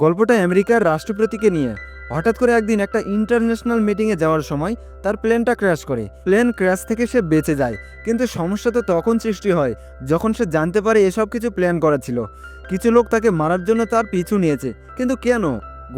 গল্পটা আমেরিকার রাষ্ট্রপতিকে নিয়ে। হঠাৎ করে একদিন একটা ইন্টারন্যাশনাল মিটিংয়ে যাওয়ার সময় তার প্লেনটা ক্র্যাশ করে। প্লেন ক্র্যাশ থেকে সে বেঁচে যায়, কিন্তু সমস্যা তো তখন সৃষ্টি হয়, যখন সে জানতে পারে এসব কিছু প্ল্যান করা ছিল। কিছু লোক তাকে মারার জন্য তার পিছু নিয়েছে, কিন্তু কেন?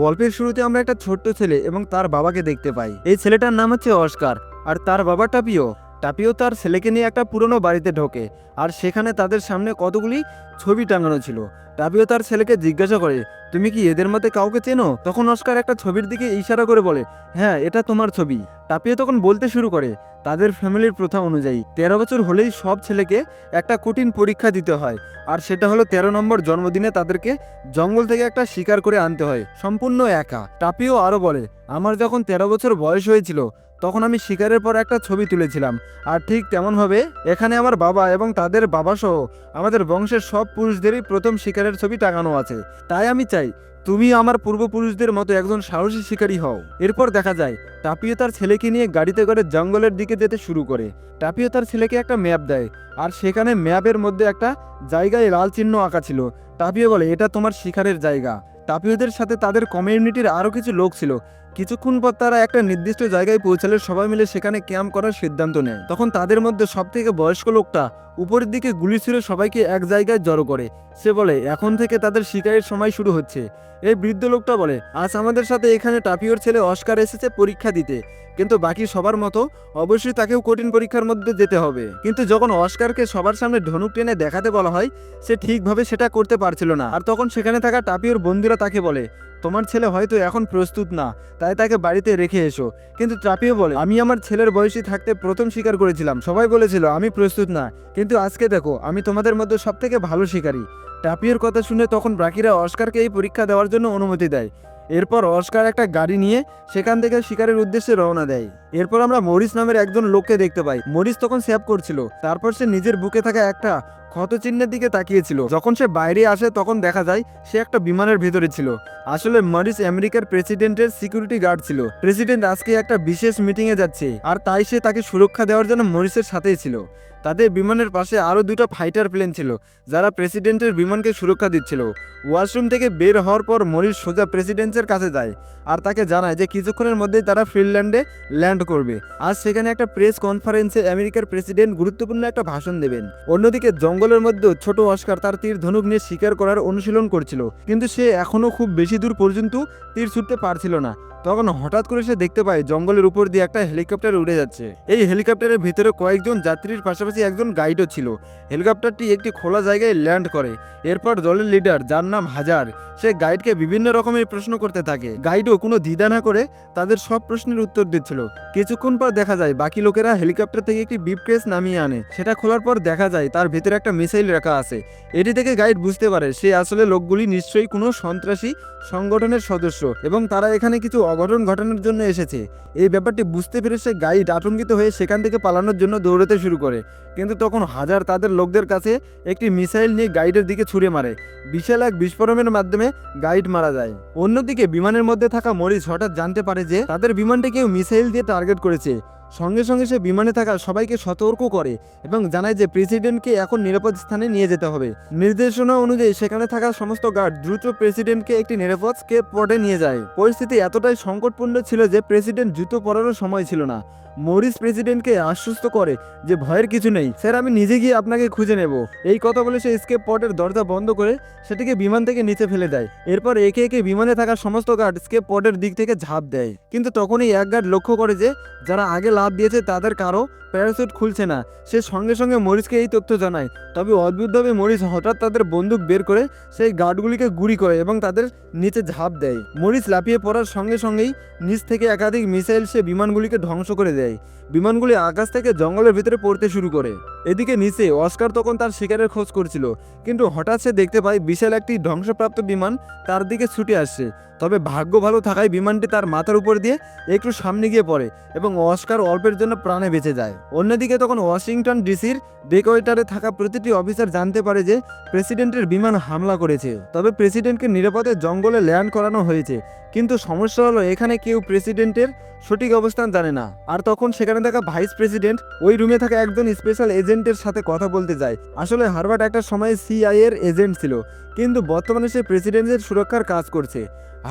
গল্পের শুরুতে আমরা একটা ছোট্ট ছেলে এবং তার বাবাকে দেখতে পাই। এই ছেলেটার নাম হচ্ছে অস্কার, আর তার বাবা টাপিও। টাপিও তার ছেলেকে নিয়ে একটা পুরনো বাড়িতে ঢোকে, আর সেখানে তাদের সামনে কতগুলি ছবি টাঙানো ছিল। টাপিও তার ছেলেকে জিজ্ঞাসা করে তুমি কি এদের মধ্যে কাউকে চেনো? তখন অস্কার একটা ছবির দিকে ইশারা করে বলে হ্যাঁ এটা তোমার ছবি। টাপিও তখন বলতে শুরু করে, তাদের ফ্যামিলির প্রথা অনুযায়ী তেরো বছর হলেই সব ছেলেকে একটা কঠিন পরীক্ষা দিতে হয়। আর সেটা হলো তেরো নম্বর জন্মদিনে তাদেরকে জঙ্গল থেকে একটা শিকার করে আনতে হয়, সম্পূর্ণ একা। টাপিও আরও বলে, আমার যখন তেরো বছর বয়স হয়েছিল, তখন আমি শিকারের পর একটা ছবি তুলেছিলাম। আর ঠিক তেমনভাবে এখানে আমার বাবা এবং তাদের বাবা সহ আমাদের বংশের সব পুরুষদেরই প্রথম শিকারের ছবি টাঙানো আছে। তাই আমি চাই তুমি আমার পূর্বপুরুষদের মতো একজন সাহসী শিকারী হও। এরপর দেখা যায়, টাপিও তার ছেলেকে নিয়ে গাড়িতে করে জঙ্গলের দিকে যেতে শুরু করে। টাপিও তার ছেলেকে একটা ম্যাপ দেয়, আর সেখানে ম্যাপের মধ্যে একটা জায়গায় লাল চিহ্ন আঁকা ছিল। টাপিও বলে, এটা তোমার শিকারের জায়গা। টাপিওদের সাথে তাদের কমিউনিটির আরও কিছু লোক ছিল। কিছুক্ষণ পর তারা একটা নির্দিষ্ট জায়গায় পৌঁছালে সবাই মিলে সেখানে ক্যাম্প করার সিদ্ধান্ত নেয়। তখন তাদের মধ্যে সব থেকে বয়স্ক লোকটা উপরের দিকে গুলি ছুড়ে সবাইকে এক জায়গায় জড়ো করে। সে বলে, এখন থেকে তাদের শিকারের সময় শুরু হচ্ছে। এই বৃদ্ধ লোকটা বলে, আজ আমাদের সাথে এখানে টাপিওর ছেলে অস্কার এসেছে পরীক্ষা দিতে। কিন্তু বাকি সবার মতো অবশ্যই তাকেও কঠিন পরীক্ষার মধ্যে যেতে হবে। কিন্তু যখন অস্কারকে সবার সামনে ধনুক টেনে দেখাতে বলা হয়, সে ঠিকভাবে সেটা করতে পারছিল না। আর তখন সেখানে থাকা টাপিওর বন্ধুরা তাকে বলে, তোমার ছেলে হয়তো এখন প্রস্তুত না, তাই তাকে বাড়িতে রেখে এসো। কিন্তু ট্রাপিও বলে, আমি আমার ছেলের বয়সী থাকতে প্রথম স্বীকার করেছিলাম। সবাই বলেছিল, আমি প্রস্তুত না। কিন্তু আজকে দেখো, আমি তোমাদের মধ্যে সব থেকে ভালো শিকারী। টাপিওর কথা শুনে তখন বাকিরা অস্কারকে এই পরীক্ষা দেওয়ার জন্য অনুমতি দেয়। এরপর অস্কার একটা গাড়ি নিয়ে সেখান থেকে শিকারের উদ্দেশ্যে রওনা দেয়। এরপর আমরা মরিস নামের একজন লোককে দেখতে পাই। মরিস তখন সেভ করছিল। তারপর সে নিজের বুকে থাকা একটা ক্ষতচিহ্নের দিকে তাকিয়েছিল। যখন সে বাইরে আসে, তখন দেখা যায় সে একটা বিমানের ভেতরে ছিল। আসলে মরিস আমেরিকার প্রেসিডেন্টের সিকিউরিটি গার্ড ছিল। প্রেসিডেন্ট আজকে একটা বিশেষ মিটিংয়ে যাচ্ছে, আর তাই সে তাকে সুরক্ষা দেওয়ার জন্য মরিসের সাথেই ছিল। তাদের বিমানের পাশে আরও দুটো ফাইটার প্লেন ছিল, যারা প্রেসিডেন্টের বিমানকে সুরক্ষা দিচ্ছিল। ওয়াশরুম থেকে বের হওয়ার পর মরিস সোজা প্রেসিডেন্টের কাছে যায়, আর তাকে জানায় যে কিছুক্ষণের মধ্যেই তারা ফিনল্যান্ডে ল্যান্ড করবে। আর সেখানে একটা প্রেস কনফারেন্সে আমেরিকার প্রেসিডেন্ট গুরুত্বপূর্ণ একটা ভাষণ দেবেন। অন্যদিকে জঙ্গলের মধ্যে ছোট অস্কার তার তীর ধনুক নিয়ে শিকার করার অনুশীলন করছিল, কিন্তু সে এখনও খুব বেশি দূর পর্যন্ত তীর ছুটতে পারছিল না। তখন হঠাৎ করে সে দেখতে পায় জঙ্গলের উপর দিয়ে একটা হেলিকপ্টার উড়ে যাচ্ছে। এই হেলিকপ্টারের ভিতরে কয়েকজন যাত্রীর পাশাপাশি একজন গাইডও ছিল। হেলিকপ্টারটি একটি খোলা জায়গায় ল্যান্ড করে। এরপর দলের লিডার, যার নাম হাজার, সে গাইডকে বিভিন্ন রকমের প্রশ্ন করতে থাকে। গাইডও কোনো দ্বিধা না করে তাদের সব প্রশ্নের উত্তর দিচ্ছিল। কিছুক্ষণ পর দেখা যায়, বাকি লোকেরা হেলিকপ্টার থেকে একটি বিপকেস নামিয়ে আনে। সেটা খোলার পর দেখা যায়, তার ভেতরে একটা মিসাইল রাখা আছে। এটি থেকে গাইড বুঝতে পারে, সে আসলে লোকগুলি নিশ্চয়ই কোনো সন্ত্রাসী সংগঠনের সদস্য এবং তারা এখানে কিছু অঘটন ঘটানোর জন্য এসেছে। এই ব্যাপারটি বুঝতে পেরে সে গাইড আতঙ্কিত হয়ে সেখান থেকে পালানোর জন্য দৌড়াতে শুরু করে। কিন্তু তখন হাজার তাদের লোকদের কাছে একটি মিসাইল নিয়ে গাইডের দিকে ছুড়ে মারে। বিশাল এক বিস্ফোরণের মাধ্যমে গাইড মারা যায়। অন্যদিকে বিমানের মধ্যে থাকা মরিস হঠাৎ জানতে পারে যে তাদের বিমানটি কেউ মিসাইল দিয়ে টার্গেট করেছে। সঙ্গে সঙ্গে সে বিমানে থাকা সবাইকে সতর্ক করে এবং জানায় যে প্রেসিডেন্টকে এখন নিরাপদ স্থানে নিয়ে যেতে হবে। নির্দেশনা অনুযায়ী সেখানে থাকা সমস্ত গার্ড দ্রুত প্রেসিডেন্টকে একটি নিরাপদ স্কেপ পটে নিয়ে যায়। পরিস্থিতি এতটাই সংকটপূর্ণ ছিল যে প্রেসিডেন্ট জুতো পরারও সময় ছিল না। মরিস প্রেসিডেন্টকে আশ্বস্ত করে যে ভয়ের কিছু নেই, স্যার, আমি নিজে গিয়ে আপনাকে খুঁজে নেব। এই কথা বলে সে স্কেপ পটের দরজা বন্ধ করে সেটিকে বিমান থেকে নিচে ফেলে দেয়। এরপর একে একে বিমানে থাকা সমস্ত গার্ড স্কেপ পটের দিক থেকে ঝাঁপ দেয়। কিন্তু তখনই এক গার্ড লক্ষ্য করে যে, যারা আগে লাভ দিয়েছে, তাদের কারও প্যারাসুট খুলছে না। সে সঙ্গে সঙ্গে মরিসকে এই তথ্য জানায়। তবে অদ্ভুতভাবে মরিস হঠাৎ তাদের বন্দুক বের করে সেই গার্ডগুলিকে গুলি করে এবং তাদের নিচে ঝাঁপ দেয়। মরিস লাফিয়ে পড়ার সঙ্গে সঙ্গেই নিচ থেকে একাধিক মিসাইল সে বিমানগুলিকে ধ্বংস করে দেয়। বিমানগুলি আকাশ থেকে জঙ্গলের ভিতরে পড়তে শুরু করে। এদিকে নিচে অস্কার তখন তার শিকারের খোঁজ করছিল। কিন্তু হঠাৎ সে দেখতে পায় বিশাল একটি ধ্বংসপ্রাপ্ত বিমান তার দিকে ছুটে আসছে। তবে ভাগ্য ভালো থাকায় বিমানটি তার মাথার উপর দিয়ে একটু সামনে গিয়ে পড়ে এবং অস্কার অল্পের জন্য প্রাণে বেঁচে যায়। অন্যদিকে তখন ওয়াশিংটন ডিসির ডেকোয়েটারে থাকা প্রতিটি অফিসার জানতে পারে যে প্রেসিডেন্টের বিমান হামলা করেছে। তবে প্রেসিডেন্টকে নিরাপদে জঙ্গলে ল্যান্ড করানো হয়েছে। কিন্তু সমস্যা হলো, এখানে কেউ প্রেসিডেন্টের সঠিক অবস্থান জানে না। আর তখন সেখানে থাকা ভাইস প্রেসিডেন্ট ওই রুমে থাকা একজন স্পেশাল এজেন্টের সাথে কথা বলতে যায়। আসলে হারবার্ট একটা সময় সিআই এর এজেন্ট ছিল, কিন্তু বর্তমানে সে প্রেসিডেন্টের সুরক্ষার কাজ করছে।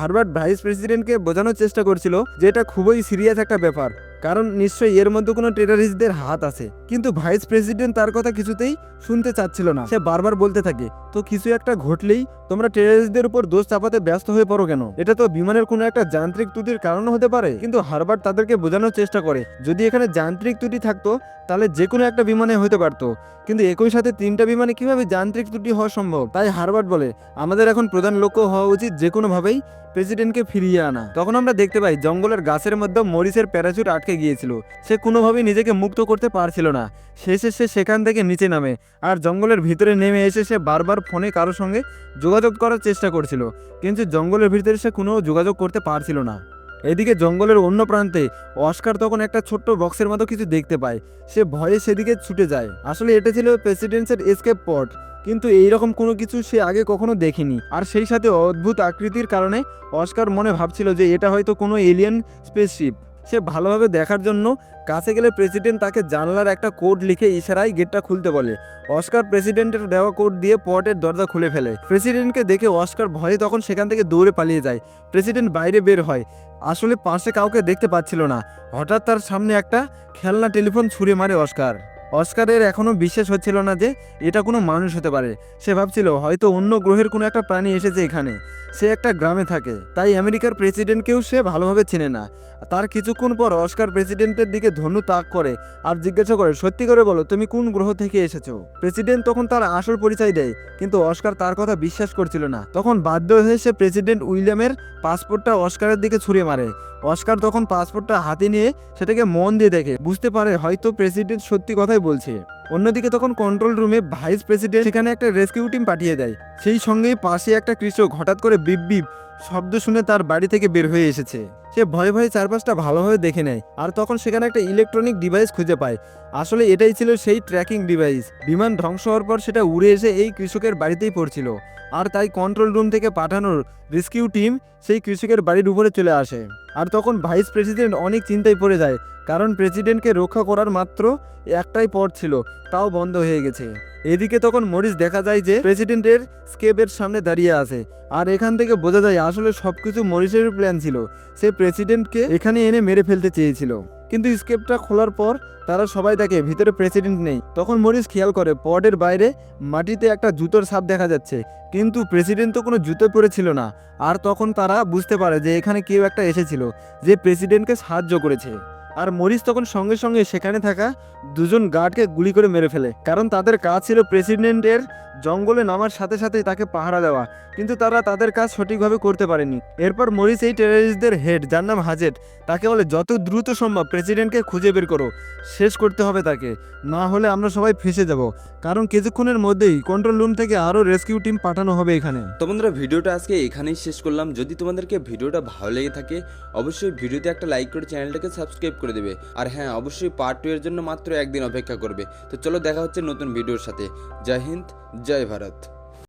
হারবার্ট ভাইস প্রেসিডেন্টকে বোঝানোর চেষ্টা করছিল যে এটা খুবই সিরিয়াস একটা ব্যাপার। কারণ নিশ্চয়ই এর মধ্যে কোনো টেরারিস্টদের হাত আছে। কিন্তু ভাইস প্রেসিডেন্ট তার কথা কিছুতেই শুনতে চাচ্ছিল না। সে বারবার বলতে থাকে, তো কিছু একটা ঘটলেই তোমরা টেরারিস্টদের উপর দোষ চাপাতে ব্যস্ত হয়ে পড়ো কেন? এটা তো বিমানের কোনো একটা যান্ত্রিক ত্রুটির কারণ হতে পারে। কিন্তু হারবার্ট তাদেরকে বোঝানোর চেষ্টা করে, যদি এখানে যান্ত্রিক ত্রুটি থাকতো, তাহলে যে কোনো একটা বিমানে হতে পারতো। কিন্তু একই সাথে তিনটা বিমানে কীভাবে যান্ত্রিক ত্রুটি হওয়া সম্ভব? তাই হারবার্ট বলে, আমাদের এখন প্রধান লক্ষ্য হওয়া উচিত যে কোনোভাবেই প্রেসিডেন্টকে ফিরিয়ে আনা। তখন আমরা দেখতে পাই, জঙ্গলের গাছের মধ্যে মরিসের প্যারাচুট আটকে গিয়েছিল। সে কোনোভাবেই নিজেকে মুক্ত করতে পারছিল না। শেষে সে সেখান থেকে নিচে নামে আর জঙ্গলের ভিতরে নেমে এসে সে বারবার ফোনে কারোর সঙ্গে যোগাযোগ করার চেষ্টা করছিল। কিন্তু জঙ্গলের ভিতরে সে কোনো যোগাযোগ করতে পারছিল না। এদিকে জঙ্গলের অন্য প্রান্তে অস্কার তখন একটা ছোট্ট বক্সের মতো কিছু দেখতে পায়। সে ভয়ে সেদিকে ছুটে যায়। আসলে এটা ছিল প্রেসিডেন্সের এসকেপ পট কিন্তু এইরকম কোনো কিছু সে আগে কখনো দেখেনি। আর সেই সাথে অদ্ভুত আকৃতির কারণে অস্কার মনে ভাবছিল যে এটা হয়তো কোনো এলিয়েন স্পেসশিপ সে ভালোভাবে দেখার জন্য কাছে গেলে প্রেসিডেন্ট তাকে জানলার একটা কোড লিখে ইশারায় গেটটা খুলতে বলে। অস্কার প্রেসিডেন্টের দেওয়া কোড দিয়ে পটের দরজা খুলে ফেলে। প্রেসিডেন্টকে দেখে অস্কার ভয়ে তখন সেখান থেকে দৌড়ে পালিয়ে যায়। প্রেসিডেন্ট বাইরে বের হয়। আসলে পাশে কাউকে দেখতে পাচ্ছিল না। হঠাৎ তার সামনে একটা খেলনা টেলিফোন ছুঁড়ে মারে অস্কার অস্কারের এখনও বিশ্বাস হচ্ছিল না যে এটা কোনো মানুষ হতে পারে। সে ভাবছিল, হয়তো অন্য গ্রহের কোনো একটা প্রাণী এসেছে এখানে। সে একটা গ্রামে থাকে, তাই আমেরিকার প্রেসিডেন্টকেও সে ভালোভাবে চেনে না। তার কিছুক্ষণ পর অস্কার প্রেসিডেন্টের দিকে ধনু তাক করে আর জিজ্ঞাসা করে, সত্যি করে বলো, তুমি কোন গ্রহ থেকে এসেছ? প্রেসিডেন্ট তখন তার আসল পরিচয় দেয়, কিন্তু অস্কার তার কথা বিশ্বাস করছিল না। তখন বাধ্য হয়ে সে প্রেসিডেন্ট উইলিয়ামের পাসপোর্টটা অস্কারের দিকে ছুঁড়ে মারে। অস্কার তখন পাসপোর্টটা হাতে নিয়ে সেটাকে মন দিয়ে দেখে, বুঝতে পারে, হয়তো প্রেসিডেন্ট সত্যি কথাই বলছে অন্যদিকে তখন কন্ট্রোল রুমে ভাইস প্রেসিডেন্ট সেখানে একটা রেস্কিউ টিম পাঠিয়ে দেয়। সেই সঙ্গেই পাশে একটা কৃষক হঠাৎ করে বিপ বিপ শব্দ শুনে তার বাড়ি থেকে বের হয়ে এসেছে। সে ভয়ে ভয়ে চারপাশটা ভালোভাবে দেখে নেয় আর তখন সেখানে একটা ইলেকট্রনিক ডিভাইস খুঁজে পায়। আসলে এটাই ছিল সেই ট্র্যাকিং ডিভাইস বিমান ধ্বংস হওয়ার পর সেটা উড়ে এসে এই কৃষকের বাড়িতেই পড়ছিল। আর তাই কন্ট্রোল রুম থেকে পাঠানোর রেস্কিউ টিম সেই কৃষকের বাড়ির উপরে চলে আসে। আর তখন ভাইস প্রেসিডেন্ট অনেক চিন্তায় পড়ে যায়। কারণ প্রেসিডেন্টকে রক্ষা করার মাত্র একটাই পথ ছিল। তাও বন্ধ হয়ে গেছে। এদিকে তখন মরিস দেখা যায় যে প্রেসিডেন্টের স্কেপের সামনে দাঁড়িয়ে আছে। আর এখান থেকে বোঝা যায় আসলে সবকিছু মরিসের প্ল্যান ছিল। সে প্রেসিডেন্টকে এখানে এনে মেরে ফেলতে চেয়েছিল। কিন্তু স্কেপটা খোলার পর তারা সবাই দেখে ভিতরে প্রেসিডেন্ট নেই। তখন মরিস খেয়াল করে পডের বাইরে মাটিতে একটা জুতোর ছাপ দেখা যাচ্ছে। কিন্তু প্রেসিডেন্ট তো কোনো জুতো পরেছিল না। আর তখন তারা বুঝতে পারে যে এখানে কেউ একটা এসেছিল, যে প্রেসিডেন্টকে সাহায্য করেছে। আর মরিস তখন সঙ্গে সঙ্গে সেখানে থাকা দুজন গার্ডকে গুলি করে মেরে ফেলে। কারণ তাদের কাজ ছিল প্রেসিডেন্টের জঙ্গলে নামার সাথে সাথে তাকে পাহারা দেওয়া, কিন্তু তারা তাদের কাজ সঠিকভাবে করতে পারেনি। এরপর মরিস এই টেরারিস্টদের হেড যার নাম হাজেট তাকে বলে, যত দ্রুত সম্ভব প্রেসিডেন্টকে খুঁজে বের করো, শেষ করতে হবে তাকে, না হলে আমরা সবাই ফেসে যাব। কারণ কিছুক্ষণের মধ্যেই কন্ট্রোল রুম থেকে আরও রেস্কিউ টিম পাঠানো হবে এখানে। তো বন্ধুরা, ভিডিওটা আজকে এখানেই শেষ করলাম। যদি তোমাদেরকে ভিডিওটা ভালো লেগে থাকে, অবশ্যই ভিডিওতে একটা লাইক করে চ্যানেলটাকে সাবস্ক্রাইব করে দেবে। আর হ্যাঁ অবশ্যই পার্ট টু এর জন্য মাত্র একদিন অপেক্ষা করবে। তো চলো দেখা হচ্ছে নতুন ভিডিওর সাথে। জয় হিন্দ, জয় ভারত।